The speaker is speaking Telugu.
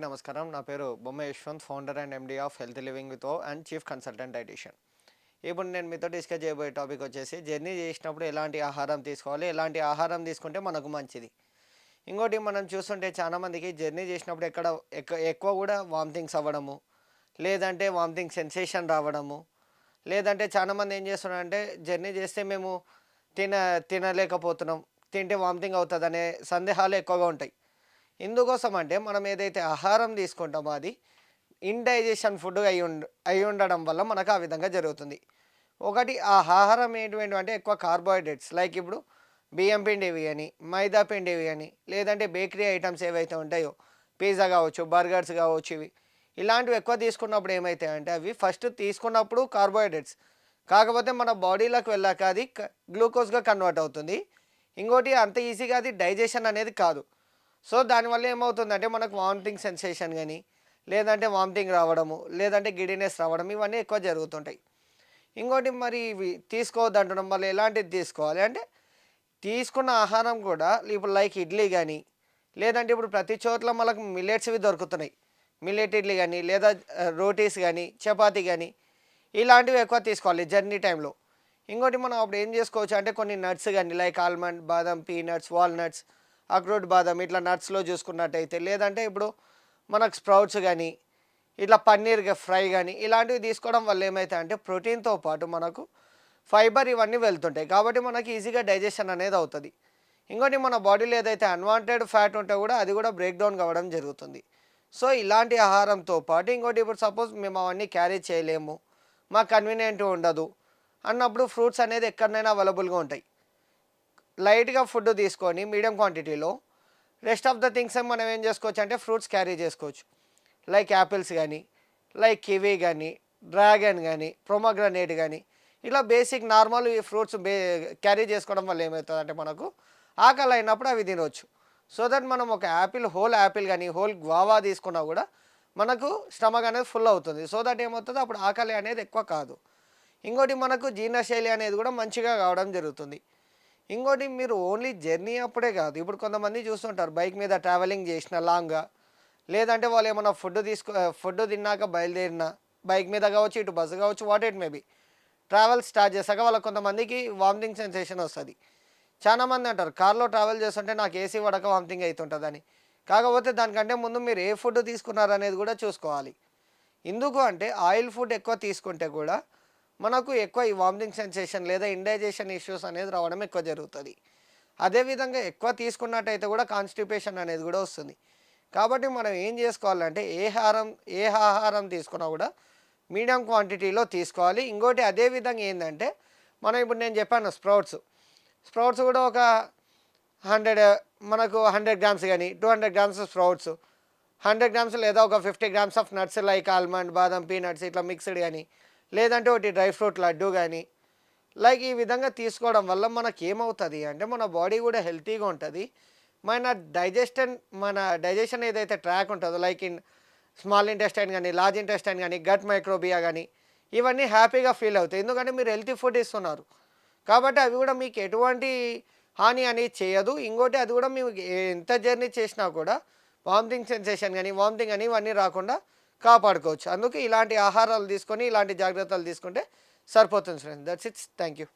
అందరికీ నమస్కారం. నా పేరు Bomma Yashwanth founder and MD of health living with and chief consultant dietitian ఇప్పుడు నేను మీతో డిస్కస్ చేయబోయే టాపిక్ వచ్చేసి జర్నీ చేసినప్పుడు ఎలాంటి ఆహారం తీసుకోవాలి ఎలాంటి ఆహారం తీసుకుంటే మనకు మంచిది? ఇంకోటి మనం చూస్తుంటే చాలామందికి జర్నీ చేసినప్పుడు ఎక్కడ ఎక్క- ఎక్కువ కూడా వామిటింగ్స్ అవ్వడము లేదంటే వామిటింగ్ సెన్సేషన్ రావడము లేదంటే చాలామంది ఏం చేస్తున్నారంటే జర్నీ చేస్తే మేము తిన తినలేకపోతున్నాం తింటే వామిటింగ్ అవుతుంది అనే సందేహాలు ఎక్కువగా ఉంటాయి. ఎందుకోసం అంటే మనం ఏదైతే ఆహారం తీసుకుంటామో అది ఇండైజెషన్ ఫుడ్ అయి ఉండ అయి ఉండడం వల్ల మనకు ఆ విధంగా జరుగుతుంది. ఒకటి ఆ ఆహారం ఏంటి అంటే ఎక్కువ కార్బోహైడ్రేట్స్ లైక్ ఇప్పుడు బియ్యం పిండివి అని మైదా పిండివి అని లేదంటే బేకరీ ఐటమ్స్ ఏవైతే ఉంటాయో పిజ్జా కావచ్చు బర్గర్స్ కావచ్చు ఇవి ఇలాంటివి ఎక్కువ తీసుకున్నప్పుడు ఏమవుతాయంటే అవి ఫస్ట్ తీసుకున్నప్పుడు కార్బోహైడ్రేట్స్. కాకపోతే మన బాడీలోకి వెళ్ళాక అది గ్లూకోజ్గా కన్వర్ట్ అవుతుంది. ఇంకోటి అంత ఈజీగా అది డైజెషన్ అనేది కాదు. సో దానివల్ల ఏమవుతుందంటే మనకు వామిటింగ్ సెన్సేషన్ కానీ లేదంటే వామిటింగ్ రావడము లేదంటే గిడినెస్ రావడం ఇవన్నీ ఎక్కువ జరుగుతుంటాయి. ఇంకోటి మరి ఇవి తీసుకోవద్దు అంటున్నాం మళ్ళీ ఎలాంటిది తీసుకోవాలి అంటే తీసుకున్న ఆహారం కూడా ఇప్పుడు లైక్ ఇడ్లీ కానీ లేదంటే ఇప్పుడు ప్రతి చోట్ల మనకు మిల్లెట్స్వి దొరుకుతున్నాయి. మిల్లెట్ ఇడ్లీ కానీ లేదా రోటీస్ కానీ చపాతీ కానీ ఇలాంటివి ఎక్కువ తీసుకోవాలి జర్నీ టైంలో ఇంకోటి మనం అప్పుడు ఏం చేసుకోవచ్చు అంటే కొన్ని నట్స్ కానీ లైక్ ఆల్మండ్ బాదం పీనట్స్ వాల్నట్స్ అక్రూట్ బాదం ఇట్లా నట్స్లో చూసుకున్నట్టయితే లేదంటే ఇప్పుడు మనకు స్ప్రౌట్స్ కానీ ఇట్లా పన్నీర్ ఫ్రై కానీ ఇలాంటివి తీసుకోవడం వల్ల ఏమవుతాయి అంటే ప్రోటీన్తో పాటు మనకు ఫైబర్ ఇవన్నీ వెళ్తుంటాయి. కాబట్టి మనకి ఈజీగా డైజెషన్ అనేది అవుతుంది. ఇంకోటి మన బాడీలో ఏదైతే అన్వాంటెడ్ ఫ్యాట్ ఉంటే కూడా అది కూడా బ్రేక్ డౌన్ కావడం జరుగుతుంది. సో ఇలాంటి ఆహారంతో పాటు ఇంకోటి ఇప్పుడు సపోజ్ మేము అవన్నీ క్యారీ చేయలేము మాకు కన్వీనియంట్ ఉండదు అన్నప్పుడు ఫ్రూట్స్ అనేది ఎక్కడైనా అవైలబుల్గా ఉంటాయి. లైట్గా ఫుడ్ తీసుకొని మీడియం క్వాంటిటీలో రెస్ట్ ఆఫ్ ద థింగ్స్ మనం ఏం చేసుకోవచ్చు అంటే ఫ్రూట్స్ క్యారీ చేసుకోవచ్చు. లైక్ యాపిల్స్ కానీ లైక్ కివీ కానీ డ్రాగన్ కానీ ప్రొమగ్రనేట్ కానీ ఇలా బేసిక్ నార్మల్ ఈ ఫ్రూట్స్ బే క్యారీ చేసుకోవడం వల్ల ఏమవుతుందంటే మనకు ఆకలి అయినప్పుడు అవి తినవచ్చు సో దట్ మనం ఒక యాపిల్ హోల్ యాపిల్ కానీ హోల్ గ్వావా తీసుకున్నా కూడా మనకు స్టమక్ అనేది ఫుల్ అవుతుంది. సో దట్ ఏమవుతుంది అప్పుడు ఆకలి అనేది ఎక్కువ కాదు. ఇంకోటి మనకు జీర్ణశైలి అనేది కూడా మంచిగా కావడం జరుగుతుంది. ఇంకోటి మీరు ఓన్లీ జర్నీ అప్పుడే కాదు. ఇప్పుడు కొంతమంది చూస్తుంటారు బైక్ మీద ట్రావెలింగ్ చేసిన లాంగ్గా లేదంటే వాళ్ళు ఏమైనా ఫుడ్ తీసుకో ఫుడ్ తిన్నాక బయలుదేరిన బైక్ మీద కావచ్చు ఇటు బస్సు కావచ్చు what it maybe travel start చేశాక వాళ్ళకి కొంతమందికి వామిటింగ్ సెన్సేషన్ వస్తుంది. చాలామంది అంటారు కార్లో ట్రావెల్ చేస్తుంటే నాకు ఏసీ పడక వామిటింగ్ అవుతుంటుందని కాకపోతే దానికంటే ముందు మీరు ఏ ఫుడ్ తీసుకున్నారు అనేది కూడా చూసుకోవాలి. ఎందుకు అంటే ఆయిల్ ఫుడ్ ఎక్కువ తీసుకుంటే కూడా మనకు ఎక్కువ ఈ వామిటింగ్ సెన్సేషన్ లేదా ఇండైజేషన్ ఇష్యూస్ అనేది రావడం ఎక్కువ జరుగుతుంది. అదేవిధంగా ఎక్కువ తీసుకున్నట్టయితే కూడా కాన్స్టిపేషన్ అనేది కూడా వస్తుంది. కాబట్టి మనం ఏం చేసుకోవాలంటే ఏ ఆహారం ఏ ఆహారం తీసుకున్నా కూడా మీడియం క్వాంటిటీలో తీసుకోవాలి. ఇంకోటి అదేవిధంగా ఏంటంటే మనం ఇప్పుడు నేను చెప్పాను స్ప్రౌట్స్. స్ప్రౌట్స్ కూడా ఒక హండ్రెడ్ మనకు హండ్రెడ్ గ్రామ్స్ కానీ two hundred grams sprouts. Hundred grams లేదా ఒక fifty grams of nuts like almond బాదం పీనట్స్ ఇట్లా మిక్స్డ్ కానీ లేదంటే ఒకటి డ్రై ఫ్రూట్ లడ్డు కానీ లైక్ ఈ విధంగా తీసుకోవడం వల్ల మనకి ఏమవుతుంది అంటే మన బాడీ కూడా హెల్తీగా ఉంటుంది. మన డైజెషన్ మన డైజెషన్ ఏదైతే ట్రాక్ ఉంటుందో లైక్ ఇన్ స్మాల్ ఇంటెస్టైన్ కానీ లార్జ్ ఇంటెస్టైన్ కానీ గట్ మైక్రోబియా కానీ ఇవన్నీ హ్యాపీగా ఫీల్ అవుతాయి. ఎందుకంటే మీరు హెల్తీ ఫుడ్ ఇస్తున్నారు. కాబట్టి అవి కూడా మీకు ఎటువంటి హాని అనేది చేయదు. ఇంకోటి అది కూడా మేము ఎంత జర్నీ చేసినా కూడా వామిటింగ్ సెన్సేషన్ కానీ వామిటింగ్ అని ఇవన్నీ రాకుండా కాపాడుకోవచ్చు. అందుకే ఇలాంటి ఆహారాలు తీసుకొని ఇలాంటి జాగ్రత్తలు తీసుకుంటే సరిపోతుంది friends that's it's thank you